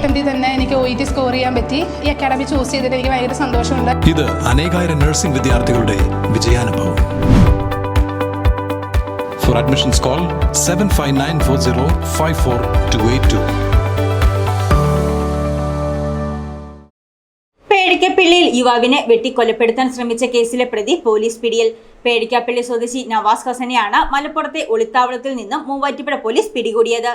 അറ്റംപ്റ്റിൽ തന്നെ എനിക്ക് O E T score ചെയ്യാൻ പറ്റി. ഈ അക്കാഡമി ചൂസ് ചെയ്തിട്ട് എനിക്ക് ഭയങ്കര സന്തോഷമുണ്ട്. ഇത് അനേകായിരം നഴ്സിംഗ് വിദ്യാർത്ഥികളുടെ വിജയാനുഭവം. For admissions call seven five nine four zero five four two eight two പേടിക്കപ്പള്ളിയിൽ യുവാവിനെ വെട്ടിക്കൊലപ്പെടുത്താൻ ശ്രമിച്ച കേസിലെ പ്രതി പോലീസ് പിടിയിൽ. പേടിക്കാപ്പള്ളി സ്വദേശി നവാസ് ഹസനെയാണ് മലപ്പുറത്തെ ഒളിത്താവളത്തിൽ നിന്നും മൂവാറ്റുപുഴ പോലീസ് പിടികൂടിയത്.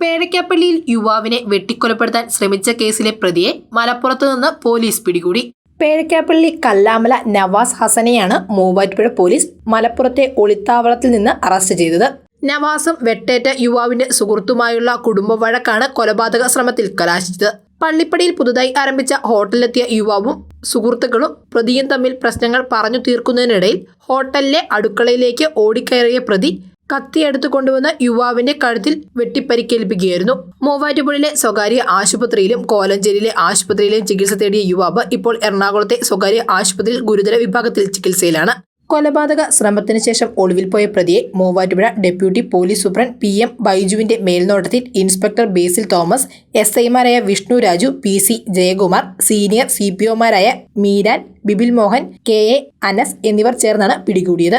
പേഴയ്ക്കപ്പള്ളിയിൽ യുവാവിനെ വെട്ടിക്കൊലപ്പെടുത്താൻ ശ്രമിച്ച കേസിലെ പ്രതിയെ മലപ്പുറത്തു നിന്ന് പോലീസ് പിടികൂടി. പേഴയ്ക്കാപ്പള്ളി കല്ലാമല നവാസ് ഹസനെയാണ് മൂവാറ്റുപുഴ പോലീസ് മലപ്പുറത്തെ ഒളിത്താവളത്തിൽ നിന്ന് അറസ്റ്റ് ചെയ്തത്. നവാസും വെട്ടേറ്റ യുവാവിന്റെ സുഹൃത്തുമായുള്ള കുടുംബ വഴക്കാണ് കൊലപാതക ശ്രമത്തിൽ കലാശിച്ചത്. പള്ളിപ്പടിയിൽ പുതുതായി ആരംഭിച്ച ഹോട്ടലിലെത്തിയ യുവാവും സുഹൃത്തുക്കളും പ്രതിയും തമ്മിൽ പ്രശ്നങ്ങൾ പറഞ്ഞു തീർക്കുന്നതിനിടയിൽ ഹോട്ടലിലെ അടുക്കളയിലേക്ക് ഓടിക്കയറിയ പ്രതി കത്തിയെടുത്തു കൊണ്ടുവന്ന യുവാവിന്റെ കഴുത്തിൽ വെട്ടിപ്പരിക്കേൽപ്പിക്കുകയായിരുന്നു. മൂവാറ്റുപുഴയിലെ സ്വകാര്യ ആശുപത്രിയിലും കോലഞ്ചേരിയിലെ ആശുപത്രിയിലും ചികിത്സ തേടിയ യുവാവ് ഇപ്പോൾ എറണാകുളത്തെ സ്വകാര്യ ആശുപത്രിയിൽ ഗുരുതര വിഭാഗത്തിൽ ചികിത്സയിലാണ്. കൊലപാതക ശ്രമത്തിന് ശേഷം ഒളിവിൽ പോയ പ്രതിയെ Muvattupuzha deputy police superintendent P M ബൈജുവിന്റെ മേൽനോട്ടത്തിൽ ഇൻസ്പെക്ടർ ബേസിൽ തോമസ് എസ് ഐമാരായ Vishnu Raju P C Jayakumar senior C P ഒമാരായ Meeran Bibil Mohan K A Anas എന്നിവർ ചേർന്നാണ് പിടികൂടിയത്.